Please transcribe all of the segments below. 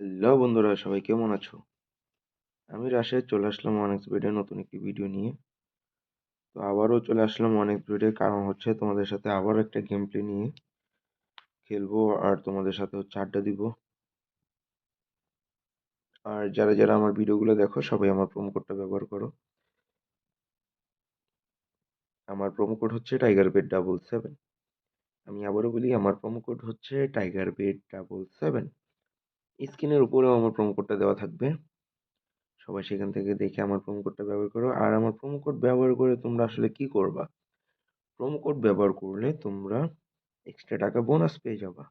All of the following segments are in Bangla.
হ্যালো বন্ধুরা, সবাই কেমন আছো? আমি রাশেদ চলে আসলাম অনেক ভিডিও, নতুন একটি ভিডিও নিয়ে। তো আবারও চলে আসলাম অনেক ভিডিওর কারণ হচ্ছে তোমাদের সাথে আবার একটা গেম প্লে নিয়ে খেলব আর তোমাদের সাথে হচ্ছে আড্ডা দিব। আর যারা যারা আমার ভিডিওগুলো দেখো, সবাই আমার প্রোমো কোডটা ব্যবহার করো। আমার প্রোমো কোড হচ্ছে টাইগার বেড ডাবল সেভেন আমি আবারও বলি, আমার প্রোমো কোড হচ্ছে টাইগার বেড ডাবল সেভেন স্ক্রিনের উপরেও আমার প্রোমো কোডটা দেওয়া থাকবে। সবাই সেখান থেকে দেখে আমার প্রোমো কোডটা ব্যবহার করো। আর আমার প্রোমো কোড ব্যবহার করে তোমরা আসলে কি করবা? প্রোমো কোড ব্যবহার করলে তোমরা এক্সট্রা টাকা বোনাস পেয়ে যাবা।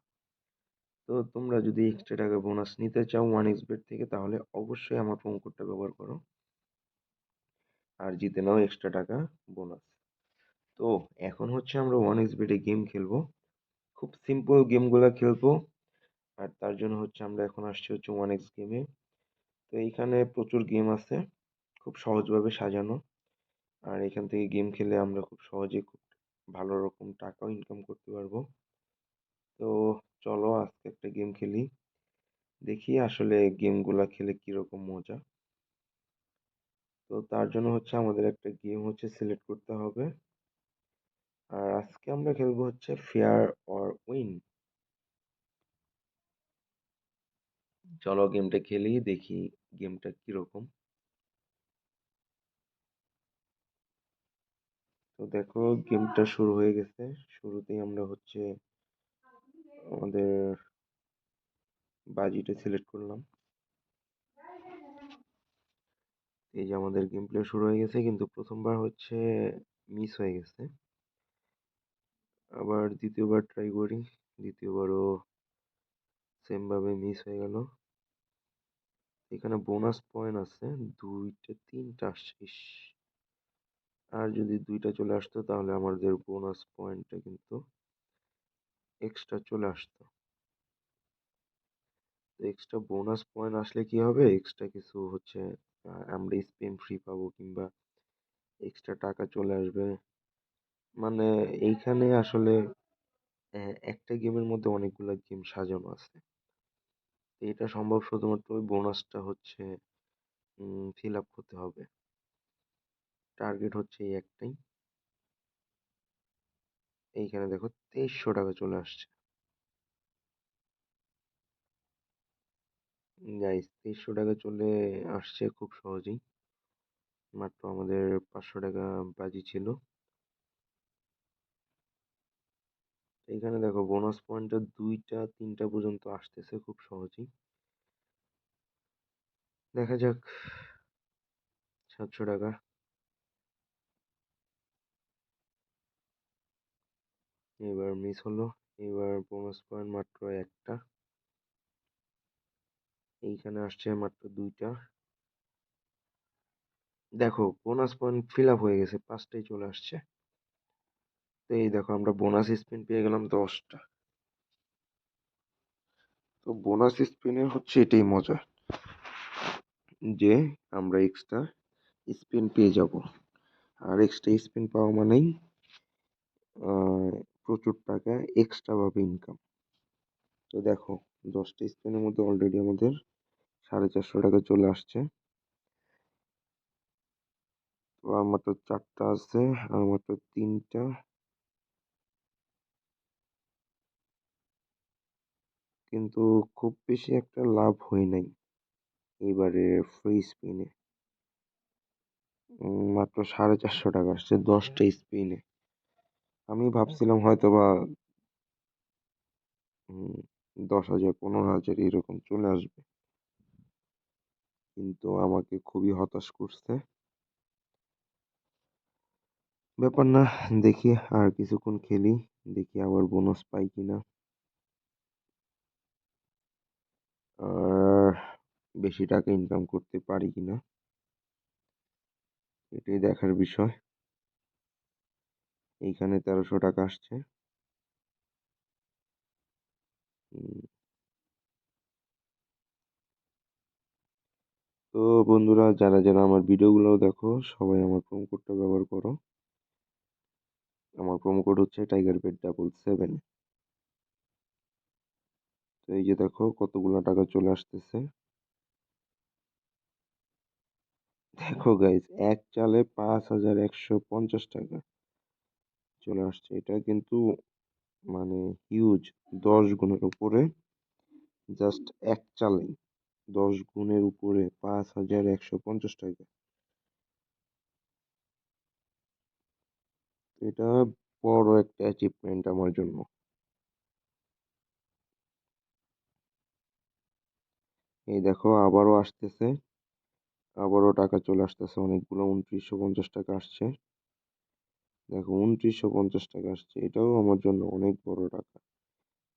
তো তোমরা যদি এক্সট্রা টাকা বোনাস নিতে চাও ওয়ান এক্স বেট থেকে, তাহলে অবশ্যই আমার প্রোমো কোডটা ব্যবহার করো। আর জিতে নাও এক্সট্রা টাকা বোনাস তো এখন হচ্ছে আমরা ওয়ান এক্স বেটে গেম খেলব। খুব সিম্পল গেমগুলো খেলব। আর তার জন্য হচ্ছে আমরা এখন আসছি হচ্ছে ওয়ান এক্স গেমে তো এইখানে প্রচুর গেম আছে, খুব সহজভাবে সাজানো। আর এখান থেকে গেম খেলে আমরা খুব সহজে খুব ভালো রকম টাকাও ইনকাম করতে পারব। তো চলো আজকে একটা গেম খেলি, দেখি আসলে গেমগুলা খেলে কীরকম মজা। তো তার জন্য হচ্ছে আমাদের একটা গেম হচ্ছে সিলেক্ট করতে হবে। আর আজকে আমরা খেলব হচ্ছে ফেয়ার অর উইন চলো গেমটা খেলি, দেখি গেমটা কীরকম। তো দেখো গেমটা শুরু হয়ে গেছে। শুরুতেই আমরা হচ্ছে আমাদের বাজিটা সিলেক্ট করলাম। এই যে আমাদের গেম প্লে শুরু হয়ে গেছে, কিন্তু প্রথমবার হচ্ছে মিস হয়ে গেছে। আবার দ্বিতীয়বার ট্রাই করি, দ্বিতীয়বারও সেমভাবে মিস হয়ে গেল। এখানে বোনাস পয়েন্ট আছে, দুইটা, তিনটা আসছে আর যদি দুইটা চলে আসতো, তাহলে আমাদের বোনাস পয়েন্টটা কিন্তু এক্সট্রা চলে আসতো। এক্সট্রা বোনাস পয়েন্ট আসলে কি হবে? এক্সট্রা কিছু হচ্ছে আমরা স্পেন ফ্রি পাবো কিংবা এক্সট্রা টাকা চলে আসবে। মানে এইখানে আসলে একটা গেমের মধ্যে অনেকগুলো গেম সাজানো আছে। এটা সম্ভব শুধুমাত্র ওই বোনাসটা হচ্ছে ফিল আপ করতে হবে। টার্গেট হচ্ছে এই একটাই। এইখানে দেখো তেইশশো টাকা চলে আসছে। গাইস তেইশশো টাকা চলে আসছে খুব সহজেই। মাত্র আমাদের পাঁচশো টাকা বাজি ছিল। এখানে দেখো বোনাস পয়েন্টটা দুইটা, তিনটা পর্যন্ত আসতেছে খুব সহজেই। দেখা যাক, সাতশো টাকা। এবার মিস হলো, এবার বোনাস পয়েন্ট মাত্র একটা। এইখানে আসছে মাত্র দুইটা। দেখো বোনাস পয়েন্ট ফিল আপ হয়ে গেছে পাঁচটাই চলে আসছে। তো এই দেখো আমরা বোনাস স্পিন পেয়ে গেলাম দশটা। তো বোনাস স্পিনের হচ্ছে এটাই মজা, যে আমরা এক্সট্রা স্পিন পেয়ে যাব। আর এক্সট্রা স্পিন পাওয়া মানেই প্রচুর টাকা এক্সট্রাভাবে ইনকাম তো দেখো, দশটা স্পিনের মধ্যে অলরেডি আমাদের সাড়ে চারশো টাকা চলে আসছে। তো আর মাত্র চারটা আছে, আর মাত্র তিনটা কিন্তু খুব বেশি একটা লাভ হয় নাই। এবারে ফ্রি স্পিনে মাত্র সাড়ে চারশো টাকা আসছে দশটা স্পিনে আমি ভাবছিলাম হয়তো বা দশ হাজার, পনেরো হাজার এরকম চলে আসবে। কিন্তু আমাকে খুবই হতাশ করছে। ব্যাপার না, দেখি আর কিছুক্ষণ খেলি, দেখি আবার বোনাস পাই কিনা আর বেশি টাকা ইনকাম করতে পারি কিনা? এটাই দেখার বিষয়। এইখানে তেরোশো টাকা আসছে। তো বন্ধুরা, যারা যারা আমার ভিডিওগুলো দেখো, সবাই আমার প্রোমো কোডটা ব্যবহার করো। আমার প্রোমো কোড হচ্ছে টাইগার বেড ডাবল সেভেন তো এই যে দেখো কতগুলো টাকা চলে আসতেছে। দেখো গাইজ এক চালে পাঁচ হাজার একশো পঞ্চাশ টাকা চলে আসছে। এটা কিন্তু মানে হিউজ দশ গুণের উপরে জাস্ট এক চালে দশ গুণের উপরে পাঁচ হাজার একশো পঞ্চাশ টাকা। এটা বড় একটা অ্যাচিভমেন্ট আমার জন্য। এই দেখো আবারও আসতেছে। আবারও টাকা চলে আসতেছে। অনেকগুলো উনত্রিশশো পঞ্চাশ টাকা আসছে। দেখো উনত্রিশশো পঞ্চাশ টাকা আসছে। এটাও আমার জন্য অনেক বড় টাকা।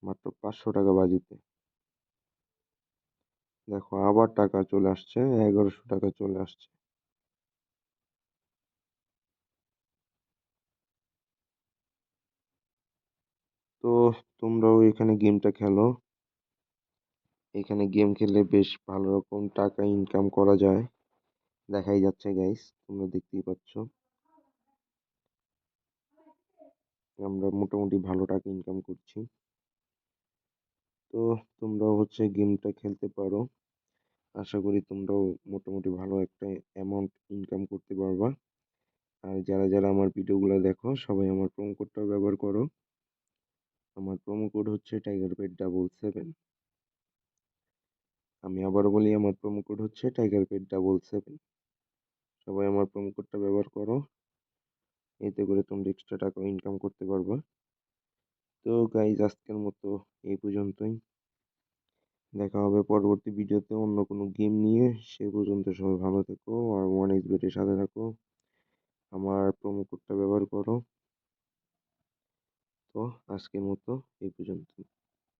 মাত্র পাঁচশো টাকা বাজিতে। দেখো আবার টাকা চলে আসছে। এগারোশো টাকা চলে আসছে। তো তোমরাও এখানে গেমটা খেলো। এখানে গেম খেললে বেশ ভালো রকম টাকা ইনকাম করা যায়। দেখাই যাচ্ছে গাইস তোমরা দেখতেই পাচ্ছ। আমরা মোটামুটি ভালো টাকা ইনকাম করছি। তো তোমরাও হচ্ছে গেমটা খেলতে পারো। আশা করি তোমরাও মোটামুটি ভালো একটা অ্যামাউন্ট ইনকাম করতে পারবা। আর যারা যারা আমার ভিডিওগুলো দেখো, সবাই আমার প্রোমো কোডটা ব্যবহার করো। আমার প্রোমো কোড হচ্ছে টাইগার পেট ডাবল সেভেন আমি আবারও বলি, আমার প্রোমো কোড হচ্ছে টাইগার পেট ডাবল সেভেন সবাই আমার প্রোমো কোডটা ব্যবহার করো। এতে করে তোমরা এক্সট্রা টাকা ইনকাম করতে পারবা। তো গাইজ আজকের মতো এই পর্যন্তই। দেখা হবে পরবর্তী ভিডিওতে অন্য কোনো গেম নিয়ে। সে পর্যন্ত সবাই ভালো থেকো আর ওয়ান এক্স বেটের সাথে থাকো। আমার প্রোমো কোডটা ব্যবহার করো। তো আজকের মতো এই পর্যন্ত